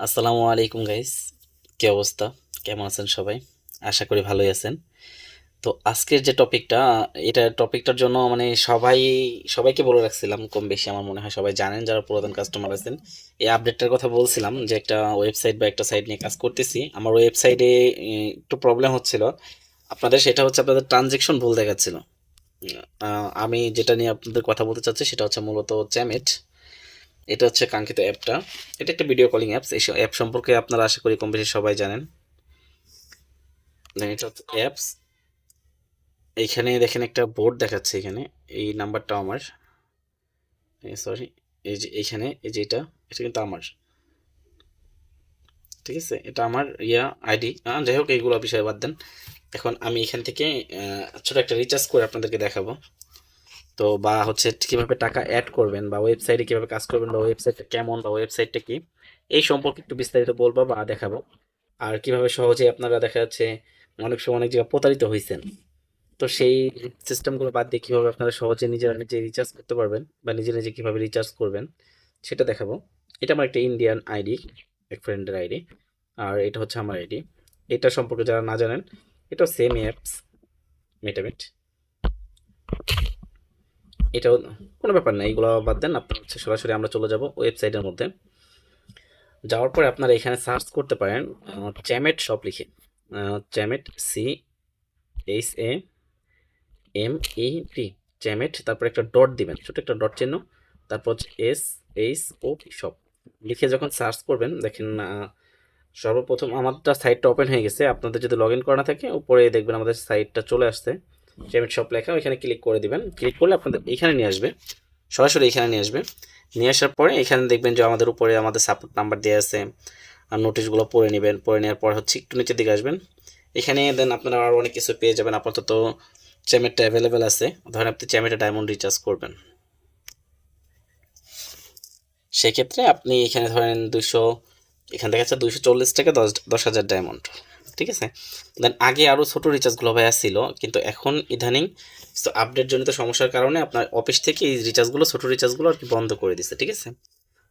আসসালামু আলাইকুম গাইস কি অবস্থা? কেমন আছেন সবাই? আশা করি ভালোই আছেন। তো আজকের যে টপিকটা এটা টপিকটার জন্য মানে সবাই, সবাইকে বলে রাখছিলাম কম বেশি আমার মনে হয় সবাই জানেন যারা পুরাতন কাস্টমার আছেন। এই আপডেটটার কথা বলছিলাম যে একটা ওয়েবসাইট বা একটা সাইট নিয়ে কাজ করতেছি। আমার ওয়েবসাইটে একটু প্রবলেম হচ্ছিল। আপনাদের, সেটা হচ্ছে আপনাদের ট্রানজেকশন ভুল দেখাচ্ছিল। আমি যেটা নিয়ে আপনাদের কথা বলতে চাচ্ছি, সেটা হচ্ছে মূলত চ্যামেট এটা হচ্ছে কাঙ্ক্ষিত অ্যাপটা। এটা একটা ভিডিও কলিং অ্যাপস এই অ্যাপ সম্পর্কে আপনারা আশা করি কম বেশি সবাই জানেন। Then এটা হচ্ছে অ্যাপস এইখানে দেখেন একটা বোর্ড দেখাচ্ছে এখানে, এই নাম্বারটা আমার। সরি এই যে এইখানে এই যে এটা এটা কিন্তু আমার। ঠিক আছে? এটা আমার ইয়া আইডি যাই হোক, এইগুলো বিষয়ে বাদ দেন। এখন আমি এখান থেকে ছোট একটা রিচার্জ করে আপনাদেরকে দেখাবো। তো বা হচ্ছে কীভাবে টাকা অ্যাড করবেন বা ওয়েবসাইটে কীভাবে কাজ করবেন বা ওয়েবসাইটটা কেমন বা ওয়েবসাইটটা কি, এই সম্পর্কে একটু বিস্তারিত বলব বা দেখাবো। আর কীভাবে সহজে আপনারা দেখা যাচ্ছে অনেক সময় অনেক জায়গায় প্রতারিত হয়েছেন তো সেই সিস্টেমগুলো বাদ দিয়ে কীভাবে আপনারা সহজে নিজেরা নিজে রিচার্জ করতে পারবেন বা নিজে নিজে কীভাবে রিচার্জ করবেন, সেটা দেখাবো। এটা আমার একটা ইন্ডিয়ান আইডি এক ফ্রেন্ডের আইডি আর এটা হচ্ছে আমার আইডি এটা সম্পর্কে যারা না জানেন, এটাও সেম অ্যাপস মেটামেট এটাও কোনো ব্যাপার না, এইগুলো বাদ দেন, আপনার হচ্ছে সরাসরি আমরা চলে যাব ওয়েবসাইটের মধ্যে। যাওয়ার পরে আপনারা এখানে সার্চ করতে পারেন চ্যামেট শপ লিখে Chamet C H A M E T Chamet, তারপর একটা ডট দিবেন, ছোট একটা ডট চিহ্ন, তারপর হচ্ছে এস এইচ ও শপ লিখে যখন সার্চ করবেন, দেখেন সর্বপ্রথম আমারটা সাইটটা ওপেন হয়ে গেছে, আপনাদের যদি লগ ইন করা থাকে, উপরে দেখবেন আমাদের সাইটটা চলে আসছে। চ্যামেট শপ লেখা ওইখানে ক্লিক করে দিবেন। ক্লিক করলে আপনাদের এখানে নিয়ে আসবে। সরাসরি এখানে নিয়ে আসবে। নিয়ে আসার পরে এখানে দেখবেন যে আমাদের উপরে আমাদের সাপোর্ট নাম্বার দেওয়া আছে। আর নোটিশগুলো পড়ে নেবেন। পড়ে নেওয়ার পর হচ্ছে একটু নিচের দিকে আসবেন। এখানে দেন আপনারা আরও অনেক কিছু পেয়ে যাবেন। আপাতত চ্যামেটটা অ্যাভেলেবেল আছে। ধরেন আপনি চ্যামেটে ডায়মন্ড রিচার্জ করবেন। সেক্ষেত্রে আপনি এখানে ধরেন দুশো এখান থেকে আছে দুশো চল্লিশ টাকা দশ দশ হাজার ডায়মন্ড ঠিক আছে? দেন আগে আরও ছোটো রিচার্জগুলো ভাইয়া ছিল, কিন্তু এখন ইদানিং তো আপডেট জনিত সমস্যার কারণে আপনার অফিস থেকে এই রিচার্জগুলো ছোটো রিচার্জগুলো আর কি বন্ধ করে দিচ্ছে ঠিক আছে?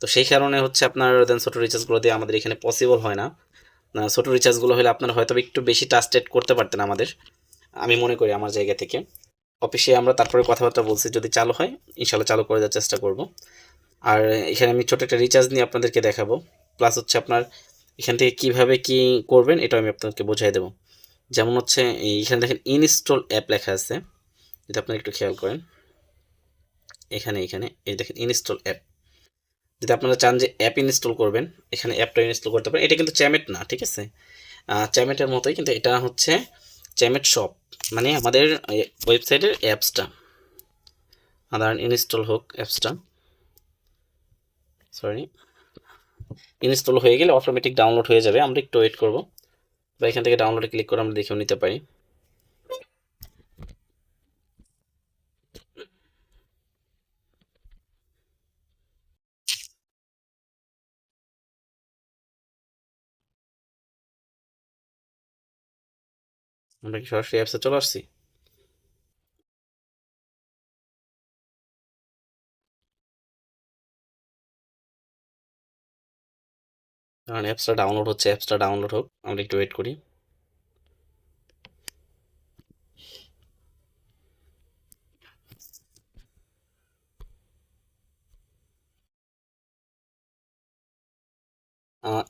তো সেই কারণে হচ্ছে আপনার দেন ছোটো রিচার্জগুলো দিয়ে আমাদের এখানে পসিবল হয় না। ছোটো রিচার্জগুলো হলে আপনারা হয়তো একটু বেশি টাস্টেড করতে পারতেন আমাদের, আমি মনে করি আমার জায়গা থেকে। অফিসে আমরা তারপরে কথাবার্তা বলছি, যদি চালু হয়, ইনশাল্লাহ চালু করে দেওয়ার চেষ্টা করব। আর এখানে আমি ছোটো একটা রিচার্জ নিয়ে আপনাদেরকে দেখাবো। প্লাস হচ্ছে আপনার এখান থেকে কীভাবে কি করবেন এটা আমি আপনাদেরকে বোঝাই দেবো। যেমন হচ্ছে এখানে দেখেন ইনস্টল অ্যাপ লেখা আছে। যদি আপনারা একটু খেয়াল করেন। এখানে এখানে, এই দেখেন ইনস্টল অ্যাপ যদি আপনারা চান যে অ্যাপ ইনস্টল করবেন, এখানে অ্যাপটা ইনস্টল করতে পারেন। এটা কিন্তু চ্যামেট না, ঠিক আছে? চ্যামেটের মতোই কিন্তু এটা হচ্ছে চ্যামেট শপ মানে আমাদের ওয়েবসাইটের অ্যাপসটা আদার ইনস্টল হোক অ্যাপসটা সরি ইনস্টল হয়ে গেলে অটোমেটিক ডাউনলোড হয়ে যাবে। আমরা একটু ওয়েট করব। বা এখান থেকে ডাউনলোডে ক্লিক করে আমরা দেখেও নিতে পারি। আমরা কি সরাসরি অ্যাপসে চলে আসছি? কারণ অ্যাপসটা ডাউনলোড হচ্ছে অ্যাপসটা ডাউনলোড হোক, আমরা একটু ওয়েট করি।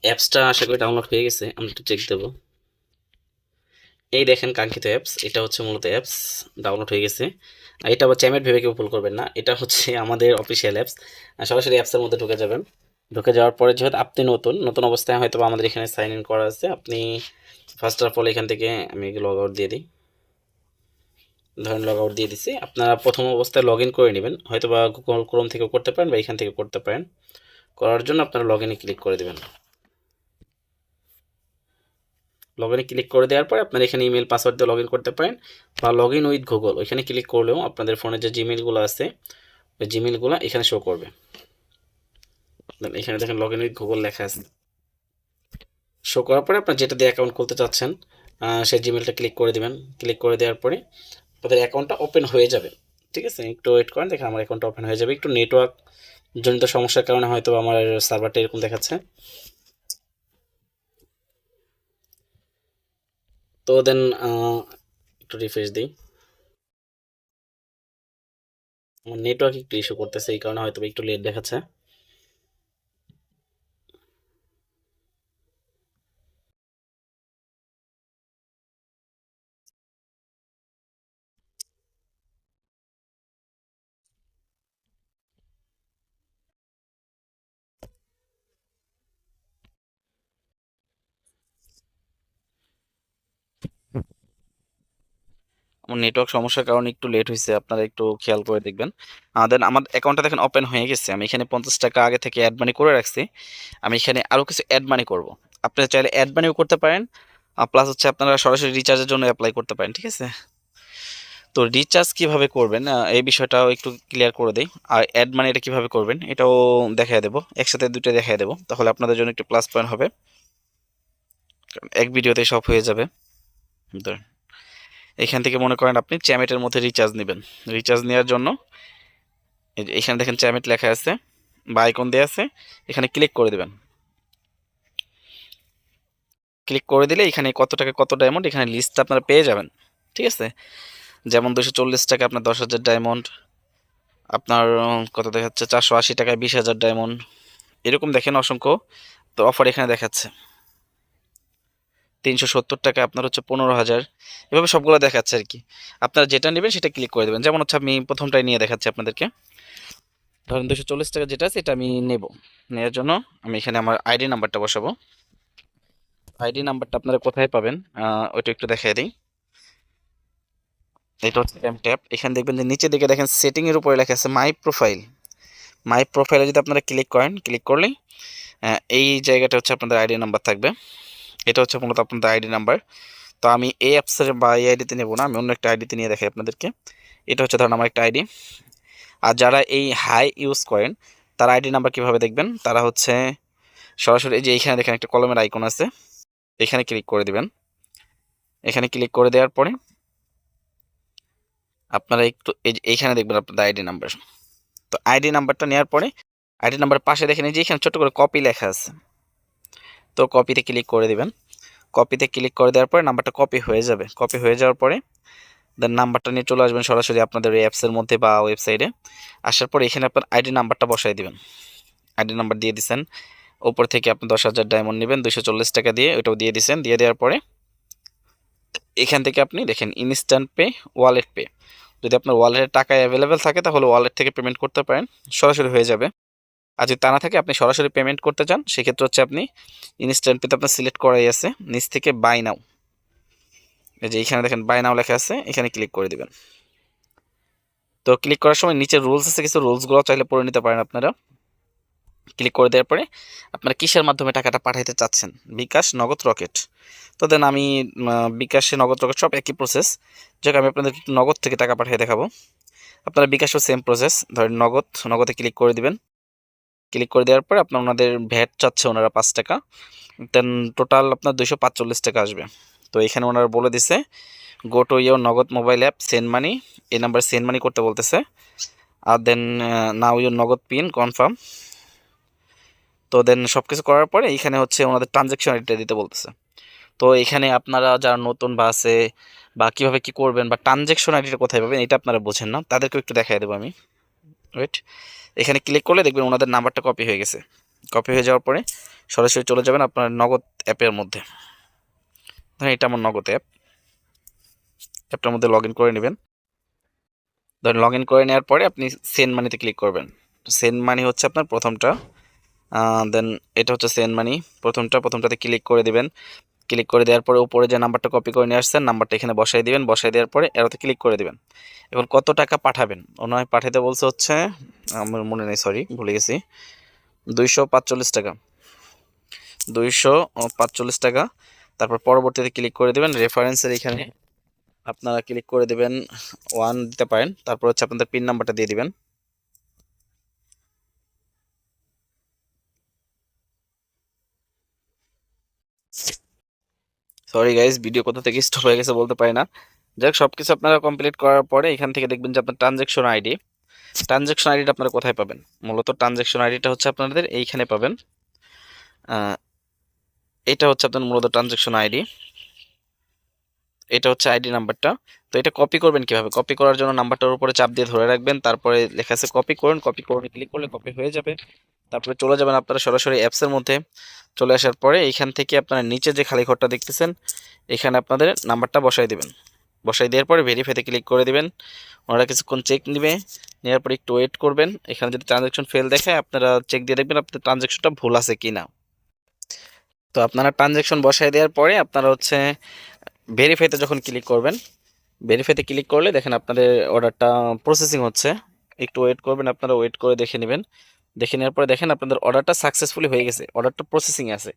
অ্যাপসটা আশা করি ডাউনলোড হয়ে গেছে, আমরা একটু চেক দেবো। এই দেখেন কাঙ্ক্ষিত অ্যাপস এটা হচ্ছে মূলত অ্যাপস ডাউনলোড হয়ে গেছে। এটা আবার চ্যামেট ভেবে কেউ ভুল করবেন না, এটা হচ্ছে আমাদের অফিসিয়াল অ্যাপস সরাসরি অ্যাপসের মধ্যে ঢুকে যাবেন। ঢুকে যাওয়ার পরে যেহেতু আপনি নতুন নতুন অবস্থায় হয়তো আমাদের এখানে সাইন ইন করা আছে, আপনি ফার্স্ট অফ অল এখান থেকে আমি লগ আউট দিয়ে দিই। ধরেন লগ আউট দিয়ে দিছি, আপনারা প্রথম অবস্থায় লগ ইন করে নেবেন হয়তো বা গুগল ক্রোম থেকে করতে পারেন বা এখান থেকে করতে পারেন। করার জন্য আপনারা লগ ইনে ক্লিক করে দেবেন। লগ ইনে ক্লিক করে দেওয়ার পরে আপনারা এখানে ইমেল পাসওয়ার্ড দিয়ে লগ ইন করতে পারেন বা লগ ইন উইথ গুগল ওইখানে ক্লিক করলেও আপনাদের ফোনে যে জিমেলগুলো আছে, ওই জিমেলগুলো এখানে শো করবে। দেন, এখানে দেখেন লগ ইন উইথ গুগল লেখা আছে। শো করার পরে আপনার যেটা দিয়ে অ্যাকাউন্ট খুলতে চাচ্ছেন সেই জিমেলটা ক্লিক করে দেবেন। ক্লিক করে দেওয়ার পরে আপনাদের অ্যাকাউন্টটা ওপেন হয়ে যাবে। ঠিক আছে? একটু ওয়েট করেন, দেখেন আমার অ্যাকাউন্টটা ওপেন হয়ে যাবে। একটু নেটওয়ার্ক জনিত সমস্যার কারণে হয়তো আমার সার্ভারটা এরকম দেখাচ্ছে। তো দেন একটু রিফ্রেশ দিই। আমার নেটওয়ার্ক একটু ইস্যু করতেছে, এই কারণে হয়তো একটু লেট দেখাচ্ছে। আমার নেটওয়ার্ক সমস্যার কারণে একটু লেট হয়েছে আপনারা একটু খেয়াল করে দেখবেন। দেন আমার অ্যাকাউন্টটা দেখেন ওপেন হয়ে গেছে, আমি এখানে পঞ্চাশ টাকা আগে থেকে অ্যাড মানি করে রাখছি, আমি এখানে আরও কিছু অ্যাড মানি করব। আপনারা চাইলে অ্যাড মানিও করতে পারেন প্লাস হচ্ছে আপনারা সরাসরি রিচার্জের জন্য অ্যাপ্লাই করতে পারেন, ঠিক আছে? তো রিচার্জ কীভাবে করবেন? এই বিষয়টাও একটু ক্লিয়ার করে দিই। আর অ্যাড মানি এটা কীভাবে করবেন? এটাও দেখাই দেবো, একসাথে দুটো দেখাই দেবো, তাহলে আপনাদের জন্য একটু প্লাস পয়েন্ট হবে। এক ভিডিওতে সব হয়ে যাবে। ধরেন এখান থেকে মনে করেন আপনি চ্যামেটের মধ্যে রিচার্জ নেবেন। রিচার্জ নেওয়ার জন্য এখানে দেখেন চ্যামেট লেখা আছে, বা আইকন দেওয়া আছে, এখানে ক্লিক করে দেবেন। ক্লিক করে দিলে এখানে কত টাকা, কত ডায়মন্ড এখানে লিস্ট আপনারা পেয়ে যাবেন। ঠিক আছে? যেমন দুশো চল্লিশ টাকা, আপনার দশ হাজার ডায়মন্ড আপনার কত দেখাচ্ছে? চারশো আশি টাকায় বিশ হাজার ডায়মন্ড এরকম দেখেন অসংখ্য তো অফার এখানে দেখাচ্ছে। তিনশো সত্তর টাকা, আপনার হচ্ছে পনেরো হাজার। এভাবে সবগুলো দেখাচ্ছে আর কি। আপনারা যেটা নেবেন সেটা ক্লিক করে দেবেন। যেমন হচ্ছে আমি প্রথমটাই নিয়ে দেখাচ্ছি আপনাদেরকে। ধরেন দুশো চল্লিশ টাকা যেটা আছে, এটা আমি নেব। নেওয়ার জন্য আমি এখানে আমার আইডি নাম্বারটা বসাবো। আইডি নাম্বারটা আপনারা কোথায় পাবেন? ওইটা একটু দেখাই দিই। এটা হচ্ছে এম ট্যাপ এখানে দেখবেন যে নিচে দিকে দেখেন সেটিংয়ের উপরে লেখা আছে মাই প্রোফাইল মাই প্রোফাইলে যদি আপনারা ক্লিক করেন ক্লিক করলেই এই জায়গাটা হচ্ছে আপনাদের আইডি নাম্বার থাকবে। এটা হচ্ছে মূলত আপনাদের আইডি নাম্বার। তো আমি এই অ্যাপসের বা এই আইডিতে নেব না, আমি অন্য একটা আইডিতে নিয়ে দেখাই আপনাদেরকে। এটা হচ্ছে ধরুন আমার একটা আইডি। আর যারা এই হাই ইউজ করেন, তার আইডি নাম্বার কীভাবে দেখবেন? তারা হচ্ছে সরাসরি এই যে এইখানে দেখেন একটা কলমের আইকন আছে, এখানে ক্লিক করে দিবেন। এখানে ক্লিক করে দেওয়ার পরে আপনারা একটু এই এইখানে দেখবেন আপনাদের আইডি নাম্বার। তো আইডি নাম্বারটা নেওয়ার পরে, আইডি নাম্বার পাশে দেখেন এই যে এখানে ছোট্ট করে কপি লেখা আছে। তো কপিতে ক্লিক করে দিবেন। কপিতে ক্লিক করে দেওয়ার পরে নাম্বারটা কপি হয়ে যাবে। কপি হয়ে যাওয়ার পরে দেন নাম্বারটা নিয়ে চলে আসবেন সরাসরি আপনাদের ওই অ্যাপসের মধ্যে বা ওয়েবসাইটে আসার পরে এখানে আপনার আইডি নাম্বারটা বসাই দিবেন। আইডি নাম্বার দিয়ে দিচ্ছেন ওপর থেকে আপনি দশ হাজার ডায়মন্ড নেবেন দুশো চল্লিশ টাকা দিয়ে ওটাও দিয়ে দিচ্ছেন দিয়ে দেওয়ার পরে এখান থেকে আপনি দেখেন ইনস্ট্যান্ট পে ওয়ালেট পে যদি আপনার ওয়ালেটে টাকা অ্যাভেলেবেল থাকে তাহলে ওয়ালেট থেকে পেমেন্ট করতে পারেন। সরাসরি হয়ে যাবে। আর যদি তা না থাকে, আপনি সরাসরি পেমেন্ট করতে চান, সেক্ষেত্রে হচ্ছে আপনি ইনস্ট্যান্ট পেতে আপনার সিলেক্ট করাই আছে। নিচ থেকে বাই নাও এই যে এখানে দেখেন বাই নাও লেখা আছে, এখানে ক্লিক করে দিবেন। তো ক্লিক করার সময় নিচে রুলস আছে, কিছু রুলসগুলো চাইলে পড়ে নিতে পারেন আপনারা। ক্লিক করে দেওয়ার পরে আপনারা কিসের মাধ্যমে টাকাটা পাঠাইতে চাচ্ছেন? বিকাশ, নগদ, রকেট। তো দেন আমি বিকাশে, নগদ, রকেট সব একই প্রসেস যাক, আমি আপনাদের নগদ থেকে টাকা পাঠিয়ে দেখাবো। আপনারা বিকাশও সেম প্রসেস ধরেন নগদ, নগদে ক্লিক করে দিবেন। ক্লিক করে দেওয়ার পরে আপনার ওনাদের ভ্যাট চাচ্ছে ওনারা পাঁচ টাকা। দেন টোটাল আপনার দুশো পাঁচচল্লিশ টাকা আসবে। তো এখানে ওনারা বলে দিছে go to your Nagad mobile app send money এই নাম্বার সেন্ড মানি করতে বলতেছে। আর then now your Nagad pin confirm তো দেন সব কিছু করার পরে এখানে হচ্ছে ওনাদের ট্রানজ্যাকশন আইডিটা দিতে বলতেছে। তো এখানে আপনারা যারা নতুন বা আছে বা কীভাবে কী করবেন বা ট্রানজ্যাকশন আইডিটা কোথায় পাবেন, এটা আপনারা বোঝেন না। তাদেরকেও একটু দেখাই দেবো আমি। ওয়েট এখানে ক্লিক করলে দেখবেন ওনাদের নাম্বারটা কপি হয়ে গেছে। কপি হয়ে যাওয়ার পরে সরাসরি চলে যাবেন আপনার নগদ অ্যাপের মধ্যে। ধরেন এটা আমার নগদ অ্যাপ অ্যাপটার মধ্যে লগ করে নেবেন। ধরেন লগ করে নেওয়ার পরে আপনি সেন্ড মানিতে ক্লিক করবেন। সেন্ড মানি হচ্ছে আপনার প্রথমটা। দেন এটা হচ্ছে সেন্ড মানি প্রথমটা, প্রথমটাতে ক্লিক করে দিবেন। ক্লিক করে দেওয়ার পরে উপরে যে নাম্বারটা কপি করে নিয়ে আসছেন নাম্বারটা এখানে বসাই দিবেন, বসাই দেওয়ার পরে এরোতে ক্লিক করে দেবেন। এখন কত টাকা পাঠাবেন? ওনায় পাঠাতে বলছে হচ্ছে, আমার মনে নেই সরি ভুলে গেছি। দুইশো টাকা। দুইশো টাকা। তারপর পরবর্তীতে ক্লিক করে দেবেন রেফারেন্সের এখানে আপনারা ক্লিক করে দেবেন ওয়ান দিতে পারেন। তারপর হচ্ছে আপনাদের পিন নাম্বারটা দিয়ে দিবেন। সরি গাইজ ভিডিও কোথা থেকে স্টপ হয়ে গেছে বলতে পারি না। যাক সব কিছু আপনারা কমপ্লিট করার পরে এখান থেকে দেখবেন যে আপনার ট্রানজেকশন আইডি ট্রানজেকশন আইডিটা আপনারা কোথায় পাবেন? মূলত ট্রানজেকশন আইডিটা হচ্ছে আপনাদের এইখানে পাবেন। এটা হচ্ছে আপনার মূলত ট্রানজ্যাকশন আইডি এটা হচ্ছে আইডি নাম্বারটা। তো এটা কপি করবেন কীভাবে? কপি করার জন্য নাম্বারটার উপরে চাপ দিয়ে ধরে রাখবেন, তারপরে লেখা আছে কপি করুন কপি করুন ক্লিক করলে কপি হয়ে যাবে। তারপরে চলে যাবেন আপনারা সরাসরি অ্যাপসের মধ্যে। চলে আসার পরে এখান থেকে আপনারা নিচে যে খালি ঘরটা দেখতেছেন, এখানে আপনাদের নাম্বারটা বসাই দেবেন। বসাই দেওয়ার পরে ভেরিফাইতে ক্লিক করে দেবেন। ওনারা কিছুক্ষণ চেক নেবে, নেওয়ার পরে একটু ওয়েট করবেন। এখানে যদি ট্রানজ্যাকশন ফেল দেখায়, আপনারা চেক দিয়ে দেখবেন আপনার ট্রানজ্যাকশনটা ভুল আছে কি না তো আপনারা ট্রানজ্যাকশন বসাই দেওয়ার পরে আপনারা হচ্ছে ভেরিফাইতে যখন ক্লিক করবেন ভেরিফাইতে ক্লিক করলে দেখেন আপনাদের অর্ডারটা প্রসেসিং হচ্ছে। একটু ওয়েট করবেন, আপনারা ওয়েট করে দেখে নেবেন। দেখে নেওয়ার পরে দেখেন আপনাদের অর্ডারটা সাকসেসফুলি হয়ে গেছে অর্ডারটা প্রসেসিংয়ে আছে।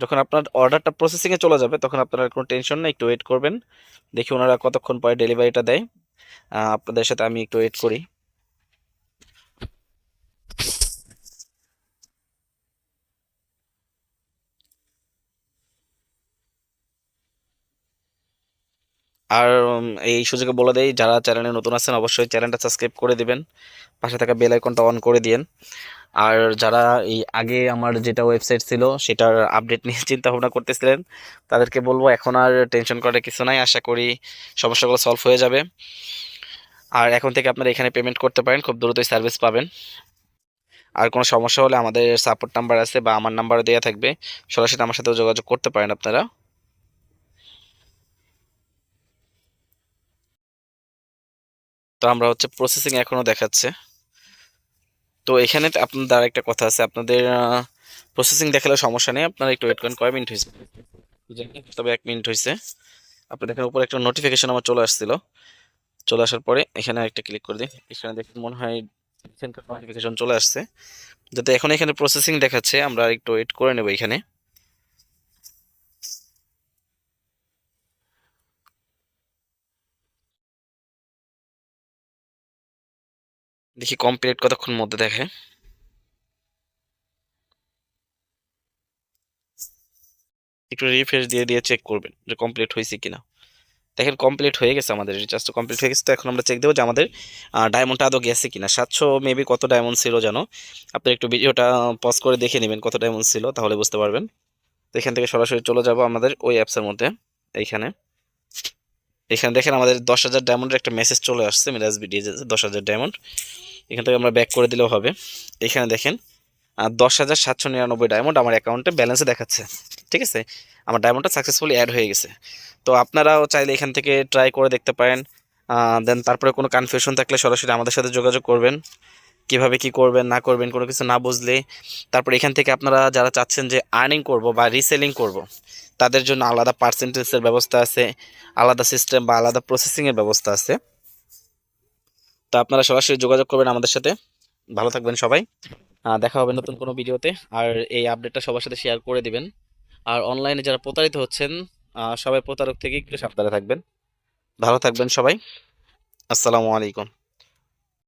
যখন আপনার অর্ডারটা প্রসেসিংয়ে চলে যাবে, তখন আপনারা কোনো টেনশন নেই, একটু ওয়েট করবেন। দেখি ওনারা কতক্ষণ পরে ডেলিভারিটা দেয়। আপনাদের সাথে আমি একটু ওয়েট করি। আর এই সুযোগে বলে দেই, যারা চ্যানেলে নতুন আছেন, অবশ্যই চ্যানেলটা সাবস্ক্রাইব করে দিবেন। পাশে থাকা বেল আইকনটা অন করে দিয়েন। আর যারা এই আগে আমার যেটা ওয়েবসাইট ছিল, সেটার আপডেট নিয়ে চিন্তা ভাবনা করতেছিলেন, তাদেরকে বলব, এখন আর টেনশন করার কিছু নাই। আশা করি সমস্যাগুলো সলভ হয়ে যাবে। আর এখন থেকে আপনারা এখানে পেমেন্ট করতে পারেন, খুব দ্রুতই সার্ভিস পাবেন। আর কোনো সমস্যা হলে আমাদের সাপোর্ট নাম্বার আছে বা আমার নাম্বারও দেওয়া থাকবে। সরাসরি আমার সাথেও যোগাযোগ করতে পারেন আপনারা। তো আমরা হচ্ছে প্রসেসিং এখনও দেখাচ্ছে। তো এখানে আপনাদের আর একটা কথা আছে, আপনাদের প্রসেসিং দেখালে সমস্যা নেই, আপনারা একটু ওয়েট করেন, কয় মিনিট হয়েছে? তবে এক মিনিট হয়েছে। আপনি দেখেন উপরে একটা নোটিফিকেশন আমার চলে আসছিল। চলে আসার পরে এখানে একটা ক্লিক করে দিই। এখানে দেখেন মনে হয় নোটিফিকেশন চলে আসছে। যাতে এখন এখানে প্রসেসিং দেখাচ্ছে, আমরা একটু ওয়েট করে নেব এখানে। দেখি কমপ্লিট কতক্ষণ মধ্যে দেখে। একটু রিফ্রেশ দিয়ে দিয়ে চেক করবেন যে কমপ্লিট হয়েছে কিনা। দেখেন কমপ্লিট হয়ে গেছে আমাদের রিচার্জটা কমপ্লিট হয়ে গেছে, তো এখন আমরা চেক দেবো যে আমাদের ডায়মন্ডটা আদৌ গেছে কিনা। সাতশো মেবি কত ডায়মন্ড ছিল জানো? আপনি একটু ভিডিওটা পজ করে দেখে নেবেন কত ডায়মন্ড ছিল, তাহলে বুঝতে পারবেন। তো এখান থেকে সরাসরি চলে যাব আমাদের ওই অ্যাপসের মধ্যে, এইখানে। এখানে দেখেন আমাদের দশ হাজার ডায়মন্ডের একটা মেসেজ চলে আসছে মিরাজ বিডিএ দশ হাজার ডায়মন্ড এখান থেকে আমরা ব্যাক করে দিলেও হবে। এখানে দেখেন দশ হাজার সাতশো নিরানব্বই ডায়মন্ড আমার অ্যাকাউন্টে ব্যালেন্সে দেখাচ্ছে। ঠিক আছে? আমার ডায়মন্ডটা সাকসেসফুলি অ্যাড হয়ে গেছে। তো আপনারাও চাইলে এখান থেকে ট্রাই করে দেখতে পারেন। দেন তারপরে কোনো কনফিউশন থাকলে সরাসরি আমাদের সাথে যোগাযোগ করবেন। কীভাবে কি করবেন, না করবেন, কোনো কিছু না বুঝলে। তারপর এখান থেকে আপনারা যারা চাচ্ছেন যে আর্নিং করব বা রিসেলিং করব তাদের জন্য আলাদা পার্সেন্টেজের ব্যবস্থা আছে, আলাদা সিস্টেম বা আলাদা প্রসেসিংয়ের ব্যবস্থা আছে। তো আপনারা সরাসরি যোগাযোগ করবেন আমাদের সাথে। ভালো থাকবেন সবাই। দেখা হবে নতুন কোনো ভিডিওতে। আর এই আপডেটটা সবার সাথে শেয়ার করে দিবেন। আর অনলাইনে যারা প্রতারিত হচ্ছেন সবাই প্রতারক থেকে একটু সাবধানে থাকবেন। ভালো থাকবেন সবাই। আসসালামু আলাইকুম।